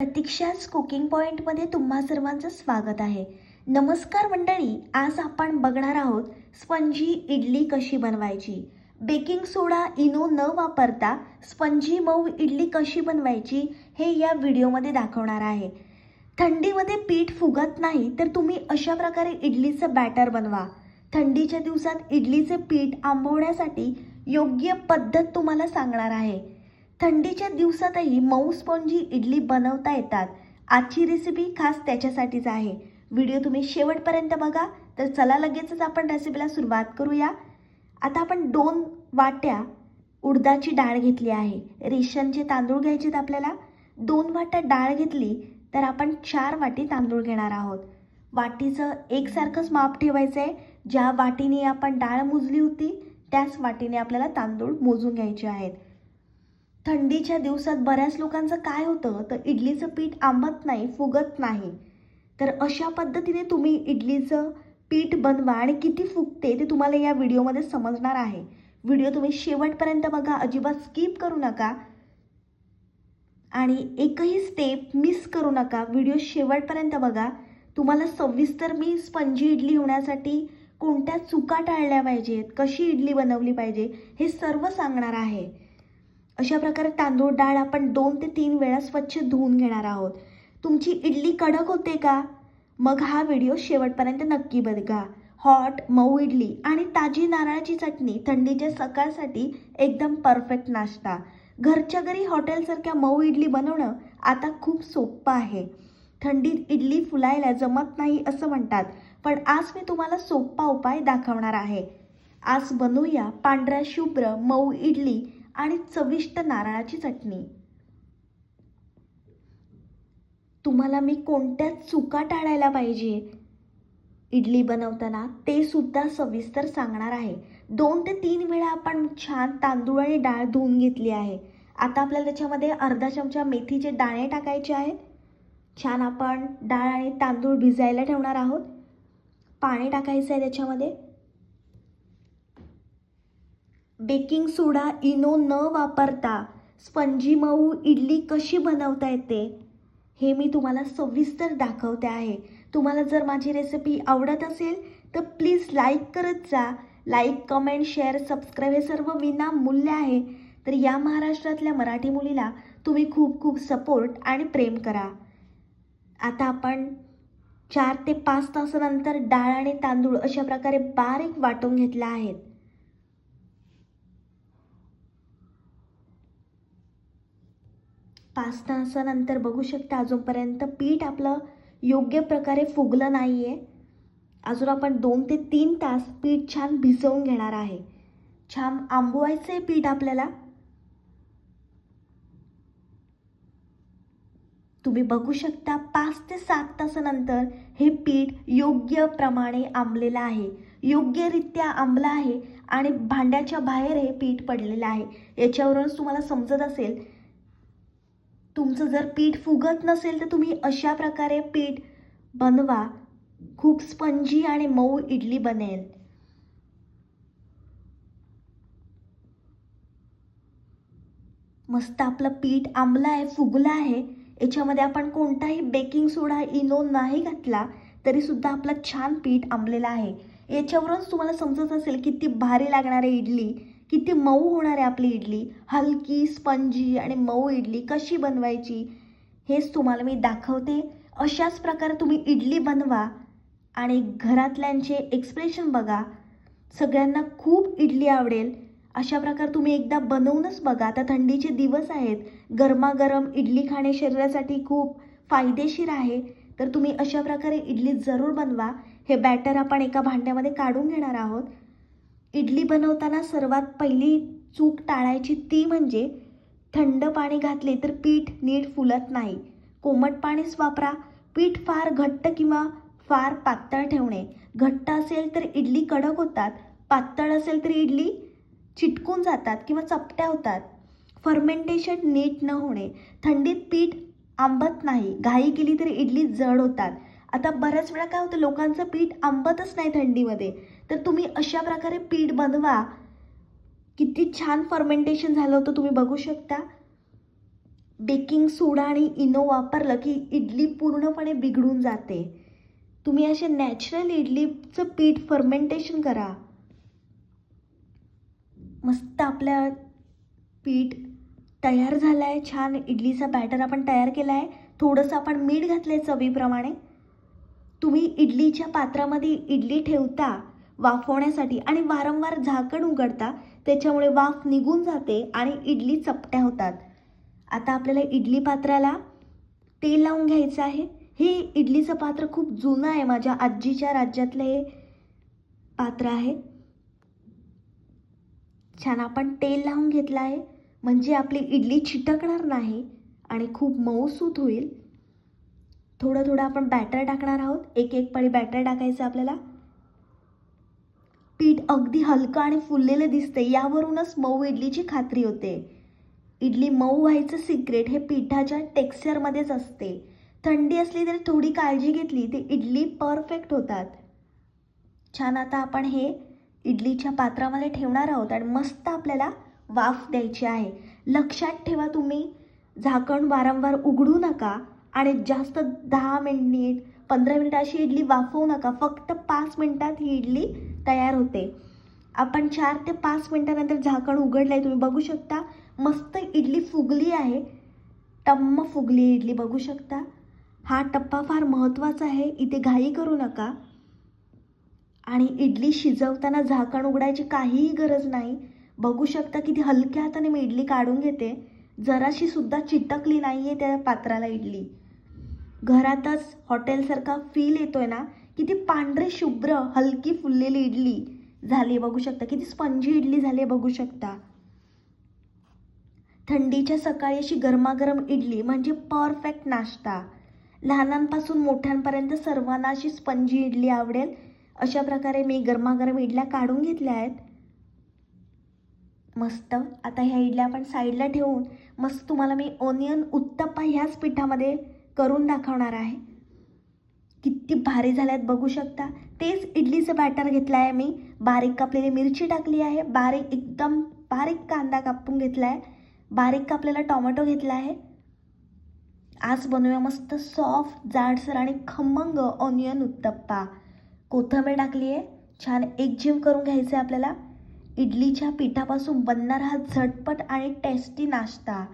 प्रतीक्षाच cooking पॉईंटमध्ये तुम्हा सर्वांचं स्वागत आहे. नमस्कार मंडळी आज आपण बघणार आहोत स्पंजी इडली कशी बनवायची? बेकिंग सोडा इनो न वापरता स्पंजी मऊ इडली कशी बनवायची हे या व्हिडिओमध्ये दाखवणार आहे. थंडीमध्ये पीठ फुगत नाही तर तुम्ही अशा प्रकारे इडलीचं बॅटर बनवा. थंडीच्या दिवसात इडलीचे पीठ आंबवण्यासाठी योग्य पद्धत तुम्हाला सांगणार आहे. थंडीच्या दिवसातही मऊ स्पॉन्जी इडली बनवता येतात. आजची रेसिपी खास त्याच्यासाठीच आहे. व्हिडिओ तुम्ही शेवटपर्यंत बघा. तर चला लगेचच आपण रेसिपीला सुरुवात करूया. आता आपण दोन वाट्या उडदाची डाळ घेतली आहे. रेशनचे तांदूळ घ्यायचेत आपल्याला. दोन वाट्या डाळ घेतली तर आपण चार वाटी तांदूळ घेणार आहोत. वाटीचं एकसारखंच माप ठेवायचं आहे ज्या वाटीने आपण डाळ मोजली होती त्याच वाटीने आपल्याला तांदूळ मोजून घ्यायचे आहेत. थंडीच्या दिवसात बऱ्याच लोकांचं काय होतं? तर इडलीचं पीठ आंबत नाही फुगत नाही. तर अशा पद्धतीने तुम्ही इडलीचं पीठ बनवा आणि किती फुगते ते तुम्हाला या व्हिडिओमध्ये समजणार आहे. व्हिडिओ तुम्ही शेवटपर्यंत बघा अजिबात स्किप करू नका. आणि एकही स्टेप मिस करू नका. व्हिडिओ शेवटपर्यंत बघा. तुम्हाला सविस्तर मी स्पंजी इडली होण्यासाठी कोणत्या चुका टाळल्या पाहिजेत? कशी इडली बनवली पाहिजे? हे सर्व सांगणार आहे. अशा प्रकारे तांदूळ डाळ आपण दोन ते तीन वेळा स्वच्छ धुवून घेणार आहोत. तुमची इडली कडक होते का? मग हा व्हिडिओ शेवटपर्यंत नक्की बघा. हॉट मऊ इडली आणि ताजी नारळाची चटणी थंडीच्या सकाळसाठी एकदम परफेक्ट नाश्ता. घरच्या घरी हॉटेलसारख्या मऊ इडली बनवणं आता खूप सोपं आहे. थंडीत इडली फुलायला जमत नाही असं म्हणतात पण आज मी तुम्हाला सोपा उपाय दाखवणार आहे. आज बनवूया पांढऱ्या शुभ्र मऊ इडली आणि चविष्ट नारळाची चटणी. तुम्हाला मी कोणत्या चुका टाळायला पाहिजे? इडली बनवताना ते सुद्धा सविस्तर सांगणार आहे. दोन ते तीन वेळा आपण छान तांदूळ आणि डाळ धुवून घेतली आहे. आता आपल्याला त्याच्यामध्ये अर्धा चमचा मेथीचे दाणे टाकायचे आहेत. छान आपण डाळ आणि तांदूळ भिजायला ठेवणार आहोत. पाणी टाकायचं आहे त्याच्यामध्ये. बेकिंग सोडा इनो न वापरता स्पंजी मऊ इडली कशी बनवता येते हे मी तुम्हाला सविस्तर दाखवते आहे. तुम्हाला जर माझी रेसिपी आवडत असेल तर प्लीज लाईक करत जा. लाईक कमेंट शेअर सबस्क्राईब हे सर्व विनामूल्य आहे. तर या महाराष्ट्रातल्या मराठी मुलीला तुम्ही खूप खूप सपोर्ट आणि प्रेम करा. आता आपण चार ते पाच तासानंतर डाळ आणि तांदूळ अशा प्रकारे बारीक वाटून घेतला आहेत पाच तासानंतर बघू शकता अजूनपर्यंत पीठ आपलं योग्य प्रकारे फुगलं नाही आहे अजून आपण दोन ते तीन तास पीठ छान भिजवून घेणार आहे. छान आंबवायचं आहे पीठ आपल्याला. तुम्ही बघू शकता पाच ते सात तासानंतर हे पीठ योग्य प्रमाणे आंबलेलं आहे. योग्यरित्या आंबलं आहे आणि भांड्याच्या बाहेर हे पीठ पडलेलं आहे. याच्यावरूनच तुम्हाला समजत असेल तुमचं जर पीठ फुगत नसेल तर तुम्ही अशा प्रकारे पीठ बनवा. खूप स्पंजी आणि मऊ इडली बनेल. मस्त आपलं पीठ आंबलं आहे फुगलं आहे. याच्यामध्ये आपण कोणताही बेकिंग सोडा इनो नाही घातला तरी सुद्धा आपलं छान पीठ आंबलेलं आहे. याच्यावरूनच तुम्हाला समजत असेल किती भारी लागणार आहे इडली. किती मऊ होणार आहे आपली इडली हलकी स्पंजी आणि मऊ इडली कशी बनवायची हेच तुम्हाला मी दाखवते. अशाच प्रकारे तुम्ही इडली बनवा आणि घरातल्यांचे एक्सप्रेशन बघा. सगळ्यांना खूप इडली आवडेल. अशा प्रकारे तुम्ही एकदा बनवूनच बघा. आता थंडीचे दिवस आहेत. गरमागरम इडली खाणे शरीरासाठी खूप फायदेशीर आहे. तर तुम्ही अशा प्रकारे इडली जरूर बनवा. हे बॅटर आपण एका भांड्यामध्ये काढून घेणार आहोत. इडली बनवताना सर्वात पहिली चूक टाळायची ती म्हणजे थंड पाणी घातले तर पीठ नीट फुलत नाही. कोमट पाणीच वापरा. पीठ फार घट्ट किंवा फार पातळ ठेवणे. घट्ट असेल तर इडली कडक होतात. पातळ असेल तर इडली चिटकून जातात किंवा चपट्या होतात. फर्मेंटेशन नीट न होणे. थंडीत पीठ आंबत नाही. घाई केली तर इडली जड होतात. आता बऱ्याच वेळा काय होतं? लोकांचं पीठ आंबतच नाही थंडीमध्ये. तर तुम्ही अशा प्रकारे पीठ बनवा. किती छान फर्मेंटेशन झालं होतं तुम्ही बघू शकता. बेकिंग सोडा आणि इनो वापरलं की इडली पूर्णपणे बिघडून जाते. तुम्ही असे नॅचरल इडलीचं पीठ फर्मेंटेशन करा. मस्त आपल्या पीठ तयार झालं आहे छान इडलीचा बॅटर आपण तयार केला आहे थोडंसं आपण मीठ घातलं आहे चवीप्रमाणे. तुम्ही इडलीच्या पात्रामध्ये इडली ठेवता. वाफवण्यासाठी आणि वारंवार झाकण उघडता त्याच्यामुळे वाफ निघून जाते आणि इडली चपट्या होतात. आता आपल्याला इडली पात्राला तेल लावून घ्यायचं आहे. हे इडलीचं पात्र खूप जुनं आहे. माझ्या आजीच्या राज्यातलं हे पात्र आहे. छान आपण तेल लावून घेतलं आहे. म्हणजे आपली इडली चिटकणार नाही आणि खूप मऊसूत होईल. थोडं थोडं आपण बॅटर टाकणार आहोत. एक एक पळी बॅटर टाकायचं आपल्याला. पीठ अगदी हलकं आणि फुललेलं दिसते यावरूनच मऊ इडलीची खात्री होते. इडली मऊ व्हायचं सिक्रेट हे पिठाच्या टेक्स्चरमध्येच असते. थंडी असली तरी थोडी काळजी घेतली ते इडली परफेक्ट होतात. छान आता आपण हे इडलीच्या पात्रामध्ये ठेवणार आहोत आणि मस्त आपल्याला वाफ द्यायची आहे. लक्षात ठेवा तुम्ही झाकण वारंवार उघडू नका आणि जास्त दहा मिनिट पंधरा मिनिटं अशी इडली वाफवू नका. फक्त पाच मिनिटात ही इडली तयार होते. आपण चार ते पाच मिनिटानंतर झाकण उघडलं आहे तुम्ही बघू शकता मस्त इडली फुगली आहे. टम्म फुगली इडली बघू शकता. हा टप्पा फार महत्त्वाचा आहे. इथे घाई करू नका. आणि इडली शिजवताना झाकण उघडायची काहीही गरज नाही. बघू शकता किती हलक्या हाताने मी इडली काढून घेते. जराशी सुद्धा चिटकली नाही आहे त्या पात्राला इडली. घरातच हॉटेलसारखा फील येतोय ना किती पांढरे शुभ्र हलकी फुललेली इडली झाली बघू शकता. किती स्पंजी इडली झाली बघू शकता. थंडीच्या सकाळी अशी गरमागरम इडली म्हणजे परफेक्ट नाश्ता. लहानांपासून मोठ्यांपर्यंत सर्वांना अशी स्पंजी इडली आवडेल अशा प्रकारे मी गरमागरम इडल्या काढून घेतल्या आहेत. मस्त. आता ह्या इडल्या आपण साईडला ठेवून मस्त तुम्हाला मी ओनियन उत्तप्पा ह्याच पिठामध्ये करून दाखवणार आहे. किती भारी झाल्यात बघू शकता. तेच इडलीचं बॅटर घेतलं आहे मी. बारीक कापलेली मिरची टाकली आहे. बारीक एकदम बारीक कांदा कापून घेतला आहे बारीक कापलेला टोमॅटो घेतला आहे आज बनवूया मस्त सॉफ्ट जाडसर आणि खमंग ऑनियन उत्तप्पा. कोथिंबीर टाकली आहे छान एकजीव करून घ्यायचं आहे आपल्याला. इडलीच्या पिठापासून बनणार हा झटपट आणि टेस्टी नाश्ता.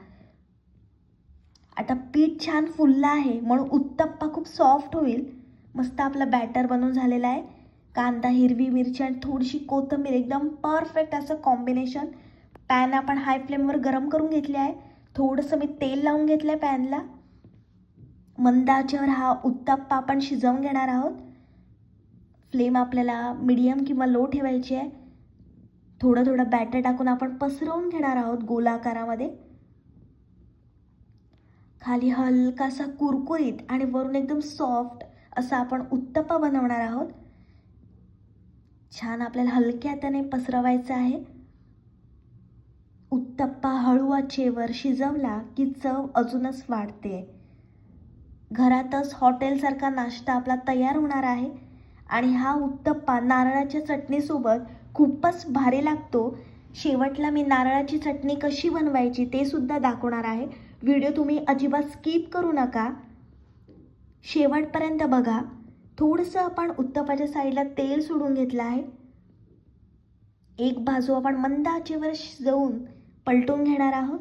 आता पीठ छान फुललं आहे म्हणून उत्तप्पा खूप सॉफ्ट होईल. मस्त आपला बॅटर बनवून झालेला आहे. कांदा हिरवी मिरची आणि थोडीशी कोथिंबीर एकदम परफेक्ट असं कॉम्बिनेशन पॅन आपण हाय फ्लेमवर गरम करून घेतले आहे. थोडंसं मी तेल लावून घेतलं आहे पॅनला मंदाच्यावर हा उत्तप्पा आपण शिजवून घेणार आहोत. फ्लेम आपल्याला मिडियम किंवा लो ठेवायची आहे. थोडं थोडं बॅटर टाकून आपण पसरवून घेणार आहोत गोलाकारामध्ये. खाली हलकासा कुरकुरीत आणि वरून एकदम सॉफ्ट असा आपण उत्तप्पा बनवणार आहोत. छान आपल्याला हलक्या हाताने पसरवायचं आहे. उत्तप्पा हळू आचेवर शिजवला की चव अजूनच वाढते. घरातच हॉटेलसारखा नाश्ता आपला तयार होणार आहे आणि हा उत्तप्पा नारळाच्या चटणीसोबत खूपच भारी लागतो. शेवटला मी नारळाची चटणी कशी बनवायची ते सुद्धा दाखवणार आहे. व्हिडिओ तुम्ही अजिबात स्किप करू नका. शेवटपर्यंत बघा. थोडंसं आपण उत्तपाच्या साईडला तेल सोडून घेतलं आहे. एक बाजू आपण मंद आचेवर शिजवून पलटून घेणार आहोत.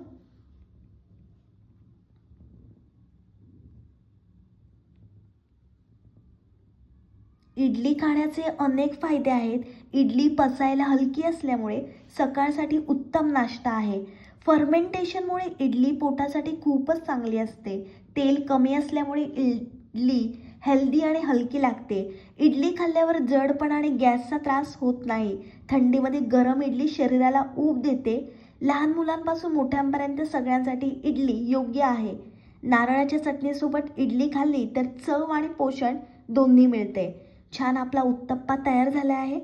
इडली खाण्याचे अनेक फायदे आहेत. इडली पचायला हलकी असल्यामुळे सकाळसाठी उत्तम नाश्ता आहे. फर्मेंटेशनमुळे इडली पोटासाठी खूपच चांगली असते. तेल कमी असल्यामुळे इडली हेल्दी आणि हलकी लागते. इडली खाल्ल्यावर जडपण आणि गॅसचा त्रास होत नाही. थंडीमध्ये गरम इडली शरीराला ऊब देते. लहान मुलांपासून मोठ्यांपर्यंत सगळ्यांसाठी इडली योग्य आहे. नारळाच्या चटणीसोबत इडली खाल्ली तर चव आणि पोषण दोन्ही मिळते. छान आपला उत्तप्पा तयार झाला आहे.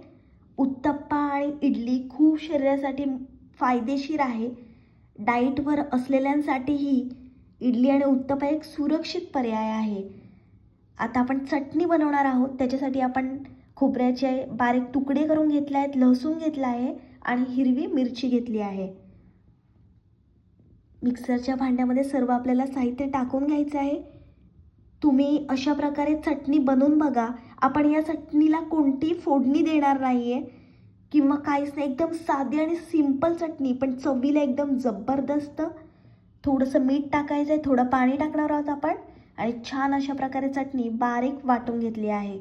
उत्तप्पा आणि इडली खूप शरीरासाठी फायदेशीर आहे. डाईटवर असलेल्यांसाठीही इडली आणि उत्तपा एक सुरक्षित पर्याय आहे. आता आपण चटणी बनवणार आहोत. त्याच्यासाठी आपण खोबऱ्याचे बारीक तुकडे करून घेतले आहेत लसूण घेतला आहे आणि हिरवी मिरची घेतली आहे. मिक्सरच्या भांड्यामध्ये सर्व आपल्याला साहित्य टाकून घ्यायचं आहे. तुम्ही अशा प्रकारे चटणी बनवून बघा. आपण या चटणीला कोणती फोडणी देणार नाही आहे किंवा काहीच नाही एकदम साधी आणि सिंपल चटणी पण चवीला एकदम जबरदस्त. थोडंसं मीठ टाकायचं आहे थोडं पाणी टाकणार आहोत आपण. आणि छान अशा प्रकारे चटणी बारीक वाटून घेतली आहे.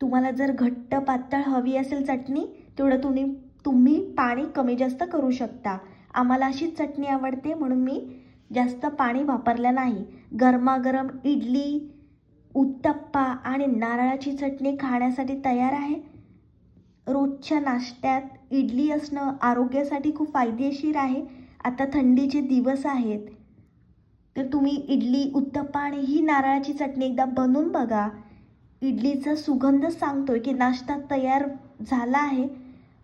तुम्हाला जर घट्ट पातळ हवी असेल चटणी तेवढं तुम्ही तुम्ही पाणी कमी जास्त करू शकता. आम्हाला अशीच चटणी आवडते म्हणून मी जास्त पाणी वापरलं नाही. गरमागरम इडली उत्तप्पा आणि नारळाची चटणी खाण्यासाठी तयार आहे. रोजच्या नाश्त्यात इडली असणं आरोग्यासाठी खूप फायदेशीर आहे. आता थंडीचे दिवस आहेत. तर तुम्ही इडली उत्तप्पा आणि ही नारळाची चटणी एकदा बनवून बघा. इडलीचा सुगंध सांगतोय की नाश्ता तयार झाला आहे.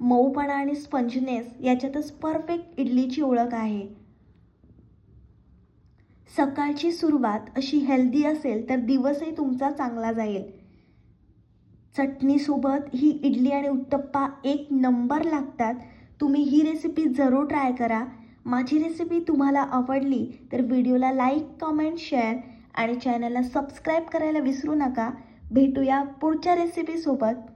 मऊपणा आणि स्पंजनेस याच्यातच परफेक्ट इडलीची ओळख आहे. सकाळची सुरुवात अशी हेल्दी असेल तर दिवसही तुमचा चांगला जाईल. चटणीसोबत ही इडली आणि उत्तप्पा एक नंबर लागतात. तुम्ही ही रेसिपी जरूर ट्राय करा. माझी रेसिपी तुम्हाला आवडली तर व्हिडिओला लाईक कमेंट शेअर आणि चॅनलला सबस्क्राईब करायला विसरू नका. भेटूया पुढच्या रेसिपीसोबत